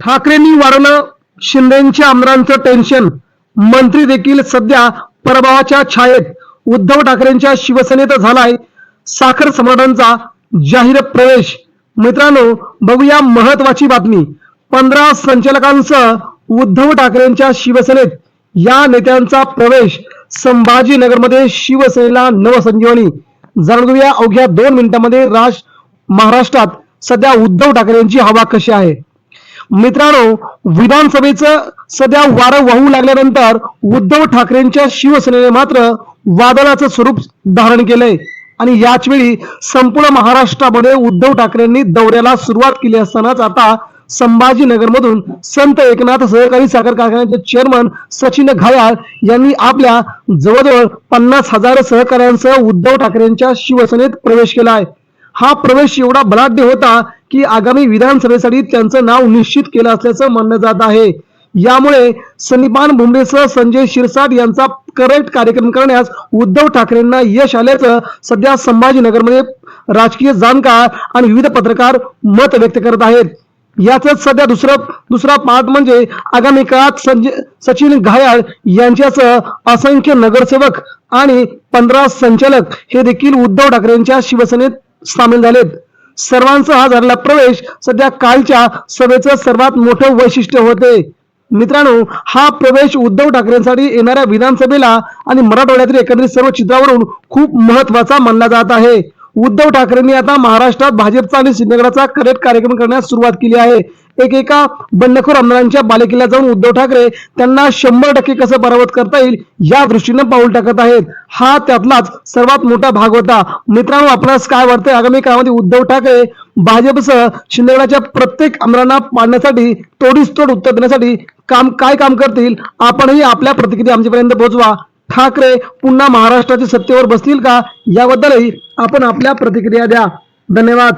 ठाकरेंनी वाढवलं शिंदेच्या आमदारांचं टेन्शन मंत्री देखील सध्या प्रभावाच्या छायेत. उद्धव ठाकरेंच्या शिवसेनेत झालाय साखर सम्राटांचा जाहीर प्रवेश. मित्रांनो बघूया महत्वाची बातमी. पंधरा संचालकांसह उद्धव ठाकरेंच्या शिवसेनेत या नेत्यांचा प्रवेश. संभाजीनगरमध्ये शिवसेनेला नवसंजीवनी. जाणून घेऊया अवघ्या दोन मिनिटांमध्ये राज महाराष्ट्रात सध्या उद्धव ठाकरेंची हवा कशी आहे. मित्रांनो विधानसभेचं सध्या वारं वाहू लागल्यानंतर उद्धव ठाकरेंच्या शिवसेनेने मात्र वादळाचं स्वरूप धारण केलंय. आणि याच वेळी संपूर्ण महाराष्ट्रामध्ये उद्धव ठाकरेंनी दौऱ्याला सुरुवात केली असतानाच आता संभाजीनगरमधून संत एकनाथ सहकारी साखर कारखान्याचे चेअरमन सचिन घायाळ यांनी आपल्या जवळजवळ पन्नास हजार सहकाऱ्यांसह उद्धव ठाकरेंच्या शिवसेनेत प्रवेश केला आहे. हा प्रवेश एवढा बलाढ्य होता की आगामी विधानसभेसाठी त्यांचं नाव निश्चित केलं असल्याचं म्हणलं जात आहे. यामुळे सनिपान भुमरेसह संजय शिरसाट यांचा करेक्ट कार्यक्रम करण्यास उद्धव ठाकरेंना यश आल्याचं सध्या संभाजीनगरमध्ये राजकीय जाणकार आणि विविध पत्रकार मत व्यक्त करत आहेत. याच सध्या दुसरं दुसरा पार्ट म्हणजे आगामी काळात संजय सचिन घायाळ यांच्यासह असंख्य नगरसेवक आणि पंधरा संचालक हे देखील उद्धव ठाकरेंच्या शिवसेनेत सामील झालेत. सर्वांचा हा झालेला प्रवेश सध्या कालच्या सभेचं सर्वात मोठं वैशिष्ट्य होते. मित्रांनो हा प्रवेश उद्धव ठाकरेंसाठी येणाऱ्या विधानसभेला आणि मराठवाड्यातील एकंदरीत सर्व चित्रावरून खूप महत्त्वाचा मानला जात आहे. उद्धव ठाकरेंनी आता महाराष्ट्रात भाजपचा आणि शिंदेगडाचा करेक्ट कार्यक्रम करण्यास सुरुवात केली आहे. एकेका बंडखोर आमदारांच्या बालेकिल्ला जाऊन उद्धव ठाकरे त्यांना शंभर टक्के कसं बरावत करता येईल या दृष्टीनं पाऊल टाकत आहेत. हा त्यातलाच सर्वात मोठा भाग होता. मित्रांनो आपणास काय वाटतंय? आगामी काळामध्ये उद्धव ठाकरे भाजपसह शिंदेगडाच्या प्रत्येक आमदारांना पाडण्यासाठी तोडीस तोड उत्तर देण्यासाठी काम काय काम करतील? आपणही आपल्या प्रतिक्रिया आमच्यापर्यंत पोहोचवा. ठाकरे पुन्हा महाराष्ट्राच्या सत्तेवर बसतील का? याबद्दलही आपण आपल्या प्रतिक्रिया द्या. धन्यवाद.